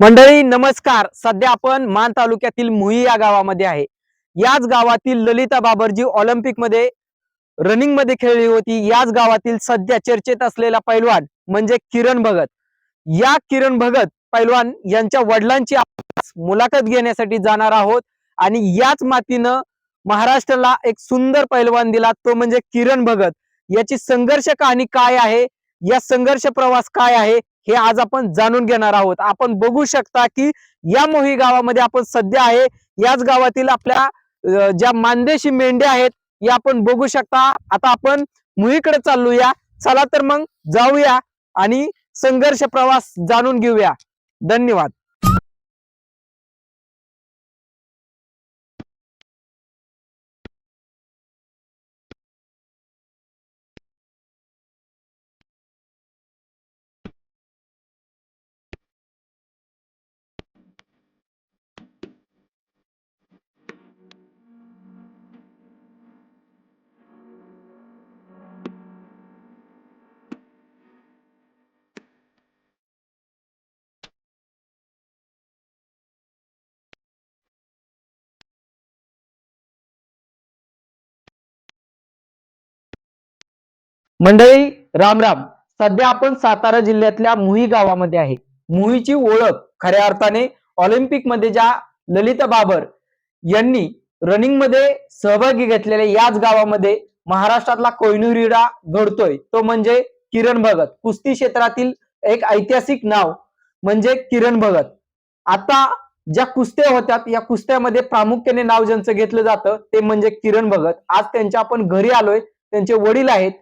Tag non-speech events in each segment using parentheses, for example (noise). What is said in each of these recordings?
मंडळी नमस्कार. सध्या आपण मान तालुक्यातील मुही या गावामध्ये आहे. याच गावातील ललिता बाबरजी ऑलिम्पिकमध्ये रनिंगमध्ये खेळली होती. याच गावातील सध्या चर्चेत असलेला पैलवान म्हणजे किरण भगत. या किरण भगत पैलवान यांच्या वडिलांची मुलाखत घेण्यासाठी जाणार आहोत आणि याच मातीनं महाराष्ट्राला एक सुंदर पैलवान दिला. तो म्हणजे किरण भगत. याची संघर्ष कहाणी काय आहे? या संघर्ष प्रवास काय आहे? हे आज आपण जाणून घेणार आहोत. आपण बघू शकता की या मोही गावामध्ये आपण सध्या आहे. याच गावातील आपल्या ज्या मानदेशी मेंढ्या आहेत या आपण बघू शकता. आता आपण मुहीकडे चालूया चला तर मग जाऊया आणि संघर्ष प्रवास जाणून घेऊया. धन्यवाद. मंडळी राम राम. सध्या आपण सातारा जिल्ह्यातल्या मुही गावामध्ये आहे. मुहीची ओळख खऱ्या अर्थाने ऑलिम्पिकमध्ये ज्या ललिता बाबर यांनी रनिंगमध्ये सहभागी घेतलेल्या याच गावामध्ये महाराष्ट्रातला कोयनुरीडा घडतोय. तो म्हणजे किरण भगत. कुस्ती क्षेत्रातील एक ऐतिहासिक नाव म्हणजे किरण भगत. आता ज्या कुस्त्या होत्या या कुस्त्यामध्ये प्रामुख्याने नाव ज्यांचं घेतलं जातं ते म्हणजे किरण भगत. आज त्यांच्या आपण घरी आलोय. त्यांचे वडील आहेत.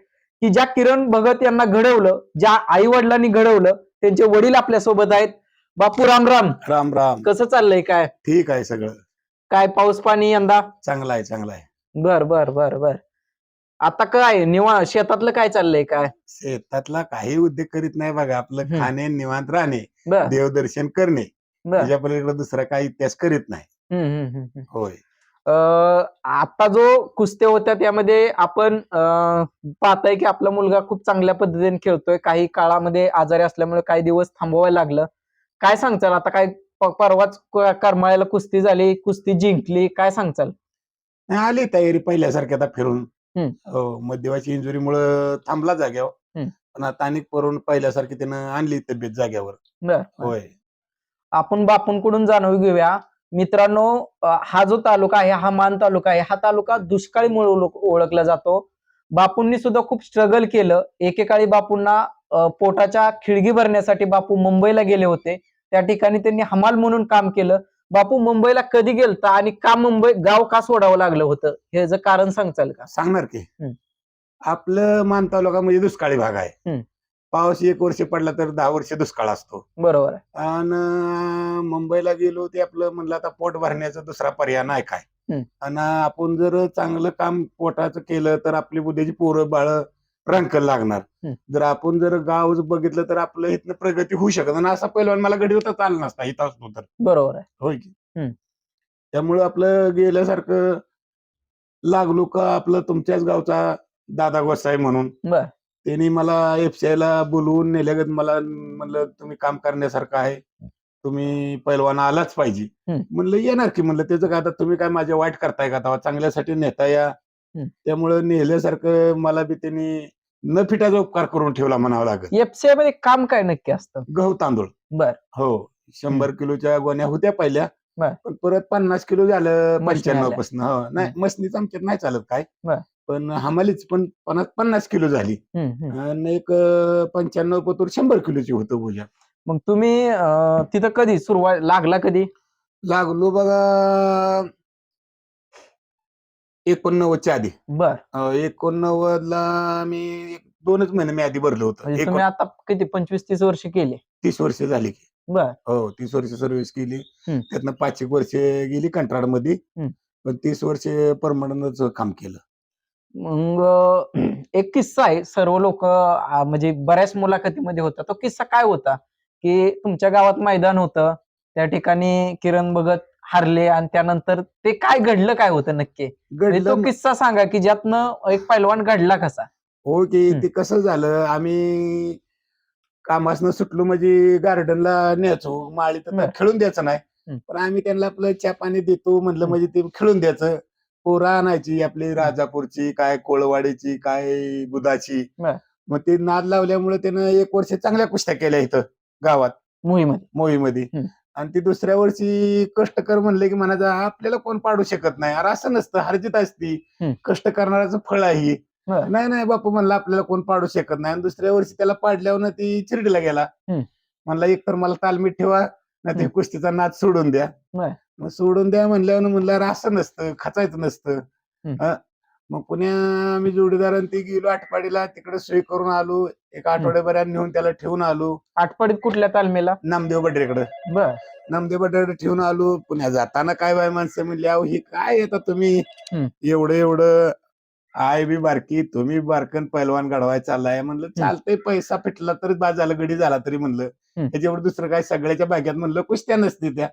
की ज्या किरण भगत यांना घडवलं ज्या आई वडिलांनी घडवलं त्यांचे वडील आपल्यासोबत आहेत. बापू राम राम. राम राम. कसं चाललंय काय? ठीक आहे सगळं. काय पाऊस पाणी यंदा? चांगलं आहे चांगलं आहे. बर बर बर बर. आता काय निवा शेतातलं काय चाललंय काय? शेतातला काही उद्योग करीत नाही बघा. आपलं हम्म. खाणे निवांत राहणे बर. देवदर्शन करणे. बर. त्याच्या पलीकडे दुसरा काही इतिहास करीत नाही. हम्म, हम्म, हम्म, हम्म. होय. आता जो कुस्त्या होत्या त्यामध्ये आपण पाहताय की आपला मुलगा खूप चांगल्या पद्धतीने खेळतोय. काही काळामध्ये आजारी असल्यामुळे काही दिवस थांबवायला लागलं. काय सांगचाल? आता काय परवाच करमाळ्याला कुस्ती झाली कुस्ती जिंकली काय सांगचाल? नाही, आली तयारी पहिल्यासारखी आता फिरून. हो मध्यवाची इंजुरी मुळे थांबला जाग्यावर. पण आता अनेक परून पहिल्यासारखी त्यानं आणली तब्येत जाग्यावर. होय. आपण बापूंकडून जाणून घेऊया. मित्रांनो हा जो तालुका आहे हा मान तालुका आहे हा तालुका दुष्काळी म्हणून ओळख- ओळखला जातो. बापूंनी सुद्धा खूप स्ट्रगल केलं. एकेकाळी बापूंना पोटाच्या खिळगी भरण्यासाठी बापू मुंबईला गेले होते. त्या ठिकाणी त्यांनी हमाल म्हणून काम केलं. बापू मुंबईला कधी गेलता आणि का मुंबई गाव का सोडावं लागलं होतं? हे जर कारण सांगचाल का? सांगणार की. आपलं मान तालुका म्हणजे दुष्काळी भाग आहे. पाऊस एक वर्ष पडला तर दहा वर्ष दुष्काळ असतो. बरोबर आहे. आणि मुंबईला गेलो ते आपलं म्हणलं आता पोट भरण्याचा दुसरा पर्याय नाही काय. हम्म. आणि आपण जर चांगलं काम पोटाचं केलं तर आपली बुद्धीची पोरं बाळ रंकल लागणार. हम्म. जर आपण जर गाव बघितलं तर आपलं इथनं प्रगती होऊ शकत आणि असा पहिलवान मला गडी होता चालला नसता इथं असतो तर. बरोबर आहे. होय की? हम्म. त्यामुळं आपलं गेल्यासारखं लागलो का आपलं तुमच्याच गावचा दादा गोसाई म्हणून. बर. त्यांनी मला एफसीआयला बोलवून नेल्यागत मला म्हणलं तुम्ही काम करण्यासारखं आहे. तुम्ही पैलवान आलाच पाहिजे. म्हणलं येणार की. म्हणलं त्याचं काय आता तुम्ही काय माझ्या वाईट करताय का? तेव्हा चांगल्यासाठी नेता या. त्यामुळं नेल्यासारखं मला बी त्यांनी न फिटाचा उपकार करून ठेवला म्हणावं लागत एफसीआयमध्ये काम काय नक्की असतं? गहू तांदूळ. बर. हो शंभर किलोच्या गोण्या होत्या पहिल्या. पण परत पन्नास किलो झालं पंच्याण्णव. पासून हो नाही मशनीच आमच्यात नाही चालत काय. पण हमालीच पण पन्नास पन्नास किलो झाली. हम्म, हम्म. आणि एक पंच्याण्णव पतूर शंभर किलोची होतं पूजा मग तुम्ही अं, तिथं कधी सुरुवात लागला कधी? लागलो बघा एकोणनव्वदच्या आधी. बर. अं, एकोणनव्वदला मी एक दोनच महिने मी आधी भरलो होतं. म्हणजे एकोण- तुम्ही आता किती पंचवीस तीस वर्ष केले? तीस वर्ष झाली की. बर. हो तीस वर्ष सर्व्हिस केली. हम्म. त्यातनं पाच एक वर्ष गेली कंत्राटमध्ये हम्म. पण तीस वर्ष परमनंटच काम केलं. मग एक किस्सा आहे. सर्व लोक म्हणजे बऱ्याच मुलाखतीमध्ये होता. तो किस्सा काय होता? की तुमच्या गावात मैदान होतं. त्या ठिकाणी किरण भगत हारले आणि त्यानंतर ते काय घडलं काय होतं नक्की? म्हणजे तो घडलं किस्सा सांगा की ज्यातनं एक पैलवान घडला कसा? हो की हम्म. ते कसं झालं? आम्ही कामासनं सुटलो म्हणजे गार्डनला न्यायचो. माळी तर बर. खेळून द्यायचं नाही. हम्म. पण आम्ही त्यांना आपलं चहा पाणी देतो म्हणलं हम्म. म्हणजे ते खेळून द्यायचं. पोरं आणायची आपली राजापूरची काय कोळवाडीची काय बुधाची बर. मग ते नाद लावल्यामुळे त्यानं एक वर्ष चांगल्या कुस्त्या केल्या इथं गावात मोहीमध्ये मोहीमध्ये हम्म. आणि ती दुसऱ्या वर्षी कष्ट कर म्हणले की म्हणायचं आपल्याला कोण पाडू शकत नाही अरे असं नसतं हरजित असती हम्म. कष्ट करणाऱ्याचं फळ आहे. बरं. नाही नाही बापू म्हणलं आपल्याला कोण पाडू शकत नाही आणि दुसऱ्या वर्षी त्याला पाडल्यावर ती चिरडीला गेला हम्म. म्हणला एक तर मला तालमीत ठेवा नाही ते हम्म. कुस्तीचा नाद सोडून द्या बरं. मग सोडून द्या म्हणल्यावर म्हणलं असं नसतं खचायचं नसतं. मग पुण्या आम्ही जोडीदार ती गेलो आठपाडीला तिकडे सोय करून आलो एक आठवड्याभरात नेऊन त्याला ठेवून आलो. आठपाडीत कुठल्या तालमीला? नामदेव बड्रेकडे बर. नामदेव बड्रेकडे ठेवून आलो. पुण्या जाताना काय बाय माणसं म्हणली अहो ही काय येतात तुम्ही. एवढं एवढं. आय बी बारकी तुम्ही बारकन पैलवान घडवाय चाललाय. म्हणलं चालतंय पैसा फिटला तरी बाद झाला गडी झाला तरी म्हणलं. त्याच्यावर दुसरं काय सगळ्याच्या भाग्यात म्हणलं कुस्त्या नसते त्या.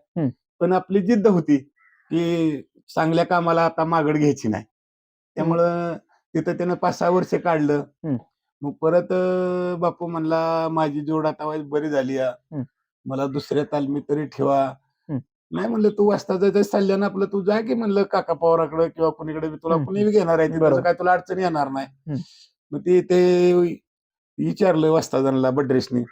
पण आपली जिद्द होती की चांगल्या कामाला आता मागड घ्यायची नाही त्यामुळं तिथं त्यानं पाच सहा वर्ष काढलं. मग परत बापू म्हणला माझी जोड आता बरी झाली. मला दुसऱ्या तालमी तरी ठेवा. नाही म्हणलं तू वाजता जायचं चालल्यानं आपलं तू जा की म्हणलं काका पवाराकडे किंवा कुणीकडे तुला. कुणी घेणार आहे. तिथं काय तुला अडचण येणार नाही. मग ते ते विचारलं वाजता जणला बड्रेसनी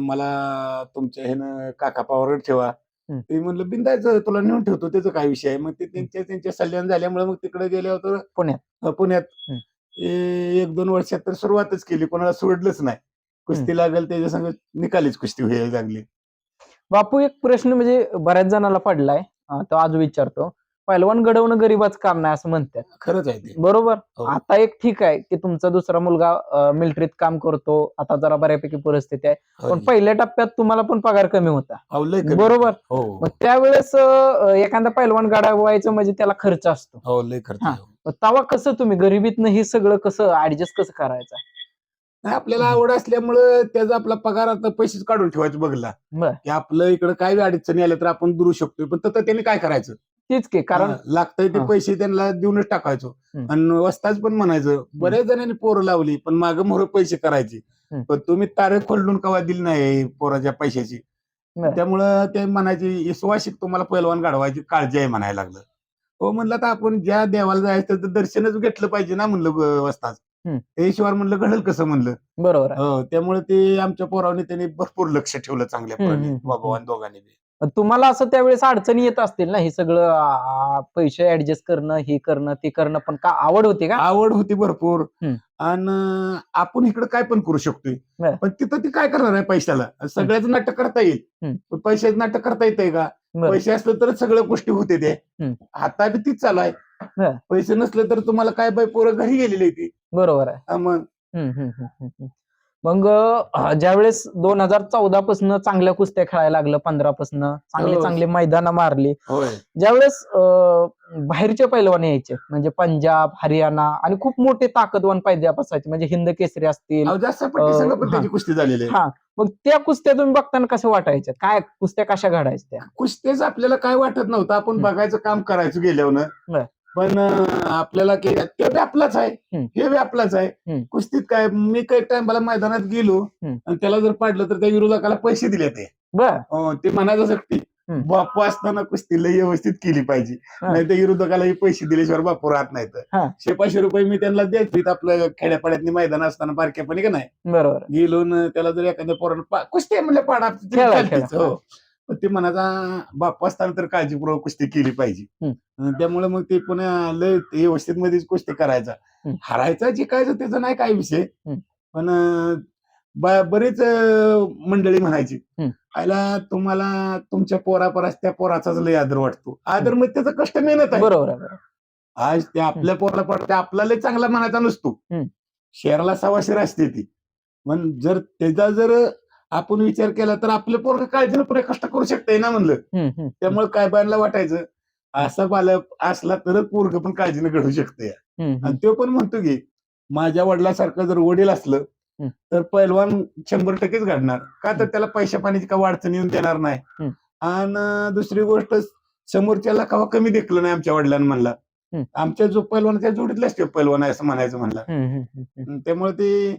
मला तुमच्या ह्यानं काका पवारकडे ठेवा ते म्हणलं बिंदायचं तुला नेऊन ठेवतो त्याचं काय विषय आहे? मग ते त्यांच्या त्यांच्या सल्ल्यानं झाल्यामुळे मग तिकडे गेल्यावर तर पुण्यात. अं, पुण्यात. ए- एक दोन वर्षात तर सुरुवातच केली कोणाला सोडलंच नाही. कुस्ती लागेल त्याच्या संग निकालीच कुस्ती व्हायला लागली. बापू एक प्रश्न म्हणजे बऱ्याच जणांना पडलाय. अं, तो आज विचारतो. पैलवान घडवणं गरीबाच काम नाही असं म्हणतात खरंच आहे ते बरोबर हो. आता एक ठीक आहे की तुमचा दुसरा मुलगा मिलिटरीत काम करतो आता जरा बऱ्यापैकी परिस्थिती आहे पण होय. पहिल्या टप्प्यात तुम्हाला पण पगार कमी होता अहो, लय कमी. बरोबर. हो मग त्यावेळेस अं, एखादा पैलवान गाडावायचं म्हणजे त्याला खर्च असतो हो लय खर्च हा. आहे. मग तेव्हा कसं तुम्ही गरिबीतनं हे सगळं कसं ऍडजस्ट कसं करायचं नाही, आपल्याला आवड असल्यामुळं त्याचा आपला पगार आता पैसेच काढून ठेवायचं बघला बर. की आपलं इकडे काय बी अडचणी आल्या तर आपण दुरू शकतोय पण तसं त्यांनी काय करायचं तेच की कारण हा, लागतंय ते हा. पैसे त्यांना देऊनच टाकायचो हम्म. आणि वस्ताच पण म्हणायचं बऱ्याच जणांनी पोरं लावली पण माग मोर पैसे करायचे हम्म. पण तुम्ही तारे खोलून कवा दिली नाही पोराच्या पैशाची. त्यामुळं ते म्हणायचे सुवासिक तुम्हाला पैलवान घडवायची काळजी आहे म्हणायला लागलं हो म्हणलं तर आपण ज्या देवाला जायचं तर दर्शनच घेतलं पाहिजे ना म्हणलं वस्ताच हम्म. त्याशिवाय म्हणलं घडल कसं म्हणलं बरोबर आहे हो त्यामुळे ते आमच्या पोरावने त्यांनी भरपूर लक्ष ठेवलं चांगल्या हम्म, पोरांनी हम्म, बाबा दोघांनी बी. तुम्हाला असं त्यावेळेस अडचणी येत असतील ना हे सगळं पैसे ऍडजस्ट करणं हे करणं ते करणं पण का आवड होती का? आवड होती भरपूर. आणि आपण इकडे काय पण करू शकतोय. पण तिथं ती काय करणार आहे पैशाला? सगळ्याच नाटक करता येईल. पण पैशाचं नाटक करता येतंय का. पैसे असले तरच सगळ्या गोष्टी होते ते. आता बी तीच चालू आहे. पैसे नसले तर तुम्हाला काय बाय पोरं घरी गेलेली ती. बरोबर आहे. हा मग. मग ज्यावेळेस दोन हजार चौदा पासन चांगल्या कुस्त्या खेळायला लागलं पंधरा पासन चांगले हो. चांगले मैदानं मारली. ज्यावेळेस बाहेरचे पैलवान यायचे म्हणजे पंजाब हरियाणा आणि खूप मोठे ताकदवान पायद्याप असायचे म्हणजे हिंद केसरी असतील कुस्ती झालेली हा. मग त्या कुस्त्या तुम्ही बघताना कसं वाटायच्या? काय कुस्त्या कशा घडायच्या त्या? कुस्तीच आपल्याला काय वाटत नव्हतं आपण. बघायचं काम करायचं गेल्यावर. पण आपल्याला की ते बी आपलाच आहे. हे बी आपलाच आहे. कुस्तीत काय मी काही टाइमला मैदानात गेलो. आणि त्याला जर पाडलं तर त्या विरोधकाला पैसे दिले ते ते म्हणायचं सक्ती. बापू असताना कुस्ती लय व्यवस्थित केली पाहिजे. नाही तर विरोधकालाही पैसे दिल्याशिवाय बापू राहत नाही तर. शे पाचशे रुपये मी त्यांना द्यायची आपल्या खेड्यापाड्यातली मैदान असताना बारक्यापणी का नाही बरोबर गेलो त्याला जर एखाद्या पोरानं कुस्ती आहे म्हणलं पाडा पण ते म्हणाचा बाप्पा असताना तर काळजीपूर्वक कुस्ती केली पाहिजे त्यामुळे मग ते पुन्हा लय व्यवस्थित मध्येच कुस्ती करायचा. हारायचा जिकायचं त्याचा नाही काय विषय. पण बरीच मंडळी म्हणायची. आयला तुम्हाला तुमच्या पोरापरास त्या पोराचाच लय आदर वाटतो आदर मग त्याचं कष्ट मेहनत आहे बरोबर. आज ते आपल्या पोराला पडते आपला लय चांगला म्हणायचा नसतो. शहराला सवाशेर असते ती पण जर त्याचा जर आपण विचार केला तर आपलं पोरग काळजीनं पुढे कष्ट करू शकतंय ना म्हणलं त्यामुळे काय बायला वाटायचं असा बालक असला तरच पोरग पण काळजीनं घडू हम्म. आणि तो पण म्हणतो की माझ्या वडिलासारखं जर वडील असलं. तर पैलवान शंभर टक्केच घडणार का तर त्याला पैशा पाण्याची का अडचण येऊन देणार नाही. आणि दुसरी गोष्ट समोरच्याला कवा कमी देखलं नाही आमच्या वडिलांना म्हणला. आमच्या जो पैलवान त्या जोडीतलाच तो पैलवान आहे असं म्हणायचं म्हणला. त्यामुळे ते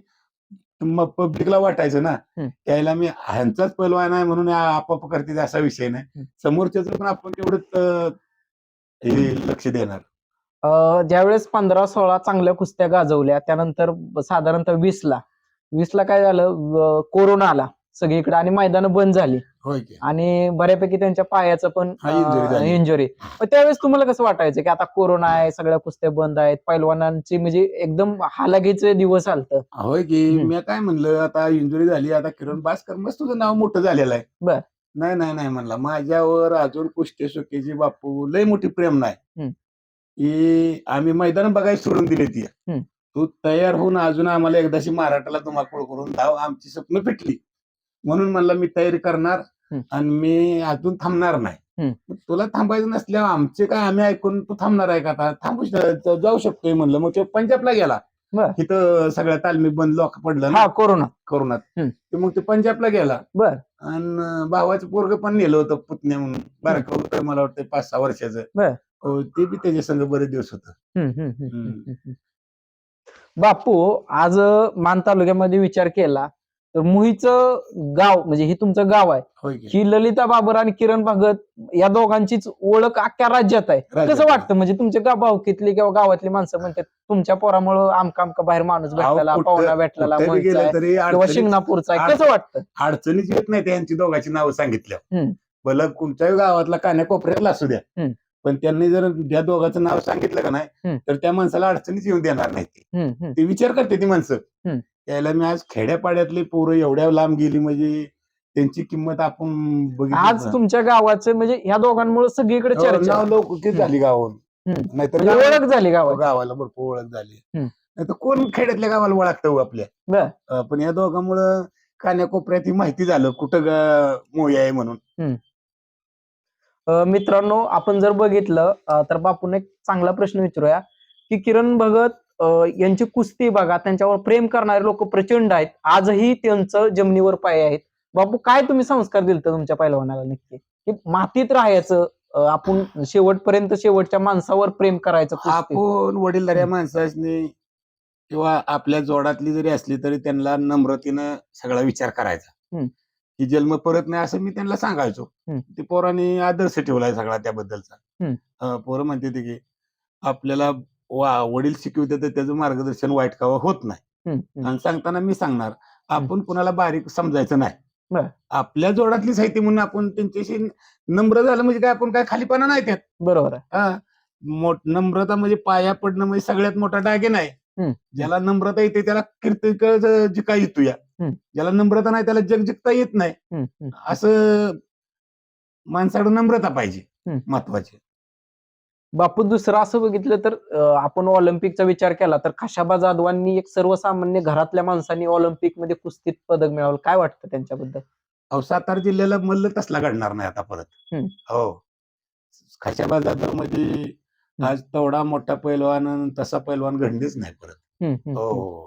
मग पब्लिकला वाटायचं ना. त्याला मी ह्यांचाच पैलवान आहे म्हणून आपाप करते असा विषय नाही. समोरच्याच पण आपण तेवढंच हे लक्ष देणार ज्यावेळेस पंधरा सोळा चांगल्या कुस्त्या गाजवल्या त्यानंतर साधारणतः वीस ला वीस ला काय झालं कोरोना आला सगळीकडे आणि मैदानं बंद झाली होय की आणि बऱ्यापैकी त्यांच्या पायाचं पण हा, injury झाली. इंजुरी त्यावेळेस तुम्हाला कसं वाटायचं की आता कोरोना आहे सगळ्या कुस्त्या बंद आहेत पैलवानांची म्हणजे एकदम हालाकीचे दिवस आलत होय की हम्म. मी काय म्हणलं आता इंजुरी झाली आता किरण भास्कर मस्त तुझं नाव मोठं झालेलं आहे बर. नाही नाही नाही म्हणला माझ्यावर अजून कुस्ते सुकेची बापू लय मोठी प्रेम नाही. की आम्ही मैदान बघायला सोडून दिली ती हम्म. तू तयार होऊन अजून आम्हाला एकदाशी महाराष्ट्राला धुमाकूळ करून धाव आमची स्वप्न फिटली म्हणून म्हणलं मी तयारी करणार. आणि मी अजून थांबणार नाही. तुला थांबायचं नसल्यावर आमचे काय आम्ही ऐकून तू थांबणार आहे का आता? थांबू जाऊ शकतोय म्हणलं. मग तो पंजाबला गेला. बर. तिथं सगळ्या तालमी बंद लोक पडलं ना? कोरोना. कोरोनात. मग ते पंजाबला गेला. बर. आणि भावाचं पोरग पण नेलं होतं पुतण्या म्हणून. बारकं होतं मला वाटतं पाच सहा वर्षाचं. बर. ते बी त्याच्या संग बरेच दिवस होतं. बापू आज मान तालुक्यामध्ये विचार केला. तर मुहीचं गाव म्हणजे हे तुमचं गाव आहे. ही ललिता बाबर आणि किरण भगत या दोघांचीच ओळख अख्ख्या राज्यात आहे. कसं वाटतं? म्हणजे तुमच्या गाव भावकीतली किंवा गावातली माणसं म्हणतात तुमच्या पोरामुळं आमका आमका बाहेर माणूस भेटलेला कुठं- पाहुणा भेटलेला तरी किंवा शिंगणापूरचा आहे. कसं वाटतं? अडचणीच येत नाही त्यांची दोघांची नावं सांगितल्या हम्म. भलं कोणत्याही गावातला कान्याकोपऱ्यातला असू द्या. पण त्यांनी जर त्या दोघांचं नाव सांगितलं का नाही. तर त्या माणसाला अडचणीच येऊन देणार नाही ती. विचार करते ती माणसं. त्याला मी आज खेड्यापाड्यातली पोरं एवढ्या लांब गेली म्हणजे त्यांची किंमत आपण बघितली आज तुमच्या गावाचं म्हणजे या दोघांमुळे सगळीकडे हो, चर्चा. नाव लौकिक झाली गावावर हम्म. नाहीतर म्हणजे गावाला- ओळख झाली गावात गावाला भरपूर ओळख झाली. हम्म. नाहीतर कोण खेड्यातल्या गावाला ओळखतं हो आपल्या? बर. अं, पण या दोघांमुळं कान्याकोपऱ्यात ही माहिती झालं कुठं ग- मोही आहे म्हणून. अ, मित्रांनो आपण जर बघितलं अ, तर बापून एक चांगला प्रश्न विचारूया की किरण भगत यांची कुस्ती बघा त्यांच्यावर प्रेम करणारे लोक प्रचंड आहेत. आजही त्यांचं जमिनीवर पाय आहेत. बापू काय तुम्ही संस्कार दिलत तुमच्या पहिलवानाला नक्की? की मातीत राहायचं आपण शेवटपर्यंत शेवटच्या माणसावर प्रेम करायचं. आपण वडीलधाऱ्या माणसाने किंवा आपल्या जोडातली जरी असली तरी त्यांना नम्रतेनं सगळा विचार करायचा. की जन्म परत नाही असं मी त्यांना सांगायचो. ते पोरांनी आदर्श ठेवलाय सगळा त्याबद्दलचा. पोरं म्हणते ते की आपल्याला वा- वडील शिकवते तर त्याचं मार्गदर्शन वाईट कावा होत नाही. आणि सांगताना मी सांगणार आपण कुणाला बारीक समजायचं नाही. आपल्या जोडातली साहित्य म्हणून आपण त्यांच्याशी नम्र झालं म्हणजे काय आपण काय खालीपणा नाही त्यात बरोबर हा नम्रता म्हणजे पाया पडणं म्हणजे सगळ्यात मोठा डागे नाही. ज्याला नम्रता येते त्याला कीर्ती क- जिका येतो या. ज्याला नम्रता नाही त्याला जग जिंकता येत नाही. असं माणसाकडे नम्रता पाहिजे. महत्वाची बापू दुसरं असं बघितलं तर आपण ऑलिम्पिकचा विचार केला तर खाशाबा जाधवांनी एक सर्वसामान्य घरातल्या माणसांनी ऑलिम्पिकमध्ये कुस्तीत पदक मिळवलं काय वाटतं त्यांच्याबद्दल? अहो सातारा जिल्ह्याला मल्ल तसला घडणार नाही आता परत. हो. खाशाबा जाधवमध्ये आज तेवढा मोठा पैलवान तसा पैलवान घडलीच नाही परत. हो.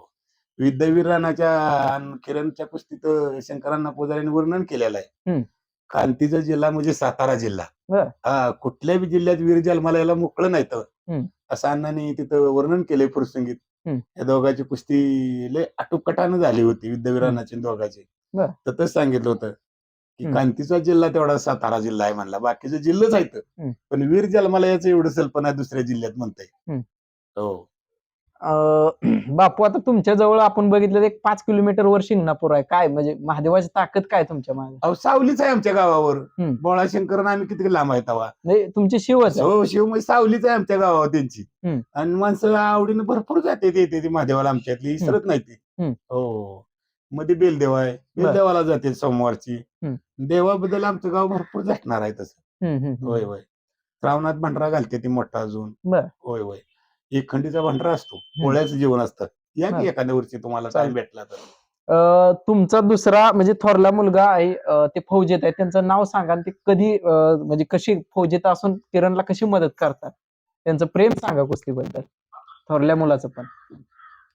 विद्यावीर राणाच्या किरणच्या कुस्तीत शंकरांना पुजाऱ्यांनी वर्णन केलेलं आहे. कांतीचा जिल्हा म्हणजे सातारा जिल्हा. हा कुठल्याही जिल्ह्यात वीर जन्माला यायला मोकळं नाही तर. असं अण्णांनी तिथं वर्णन केलंय फुरसंगीत हम्म. या दोघांची कुस्ती लय आटोपकटानं झाली होती आणि दोघांची. तसंच सांगितलं होतं की. कांतीचा जिल्हा तेवढा सातारा जिल्हा आहे म्हणला बाकीचे जिल्हेच आहेत हम्म. पण वीर जन्माला याचं एवढं कल्पना दुसऱ्या जिल्ह्यात म्हणताय. हो (clears throat) बापू आता तुमच्या जवळ आपण बघितलं एक पाच किलोमीटर वर शिंगणापूर आहे. काय म्हणजे महादेवाची ताकद काय तुमच्या मागे? अहो सावलीच आहे आमच्या गावावर. हम्म. बोळाशंकर आणि आम्ही किती लांब आहेत तवा. म्हणजे तुमची शिवच आहे. हो शिव म्हणजे सावलीच आहे आमच्या गावावर त्यांची. हम्म. आणि माणसं आवडीनं भरपूर जाते ते येते ती महादेवाला आमच्यातली. विसरत नाही ती. हम्म. हो. मध्ये बेलदेव आहे. बेलदेवाला जाते सोमवारची. हम्म. देवाबद्दल आमचं गाव भरपूर झटणार आहे तसं. हम्म, हम्म, होय. होय. श्रावणात भांडरा घालते ती मोठा अजून. बर. होय होय. एक खंडीचा भांडरा असतो पोळ्याचं जेवण असतं. या. की एखाद्या वर्षी तुम्हाला टाइम. भेटला तर? अं, तुमचा दुसरा म्हणजे थोरला मुलगा आहे अं, ते फौजेत आहे. त्यांचं नाव सांगा आणि ते कधी अं, म्हणजे कशी फौजेत असून किरणला कशी मदत करतात? त्यांचं प्रेम सांगा कुस्तीबद्दल. थोरल्या मुलाचं पण.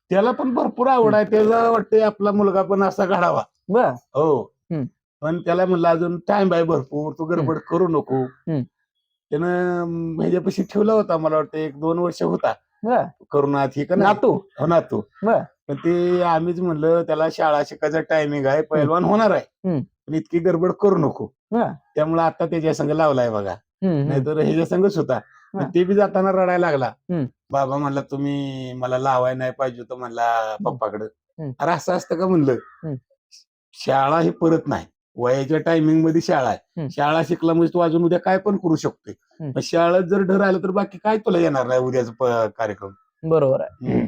त्याला पण भरपूर आवड आहे. त्याला वाटते आपला मुलगा पण असा घडावा. बर. हो. हम्म. पण त्याला म्हणलं अजून टाइम आहे भरपूर. तू गडबड करू नको. हम्म. त्यानं अं, ह्याच्यापाशी ठेवला होता मला वाटतं एक दोन वर्ष होता. बर करुणात ही का नातू हो ना तू बर. पण ते आम्हीच म्हणलं त्याला शाळा शिकायचा टायमिंग आहे पैलवान होणार आहे. पण इतकी गडबड करू नको. त्यामुळे आता त्याच्या संघ लावलाय बघा. नाहीतर ह्याच्या संघच होता. ते बी जाताना रडायला लागला. बाबा म्हणला तुम्ही मला लावाय नाही पाहिजे होतं म्हणला पप्पाकडं. अरे असं असतं का म्हणलं. शाळा ही परत नाही वयाच्या टायमिंगमध्ये शाळा आहे. शाळा शिकला म्हणजे तू अजून उद्या काय पण करू शकतोय. शाळेत जर डर आलं तर बाकी काय तुला येणार नाही उद्याचा कार्यक्रम? बरोबर आहे.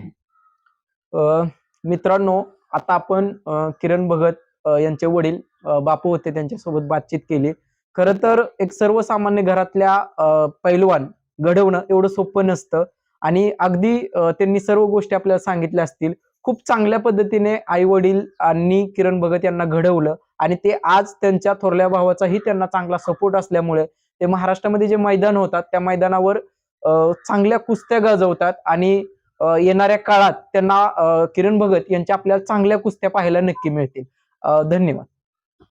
अ, मित्रांनो आता आपण किरण भगत यांचे वडील बापू होते त्यांच्यासोबत बातचीत केली. खरं तर एक सर्वसामान्य घरातल्या पैलवान घडवणं एवढं सोपं नसतं. आणि अगदी त्यांनी सर्व गोष्टी आपल्याला सांगितल्या असतील. खूप चांगल्या पद्धतीने आई वडील आणि किरण भगत यांना घडवलं आणि ते आज त्यांच्या थोरल्या भावाचाही त्यांना चांगला सपोर्ट असल्यामुळे ते महाराष्ट्रामध्ये जे मैदान होतात त्या मैदानावर अ, चांगल्या कुस्त्या गाजवतात आणि येणाऱ्या काळात त्यांना किरण भगत यांच्या आपल्याला चांगल्या कुस्त्या पाहायला नक्की मिळतील. धन्यवाद.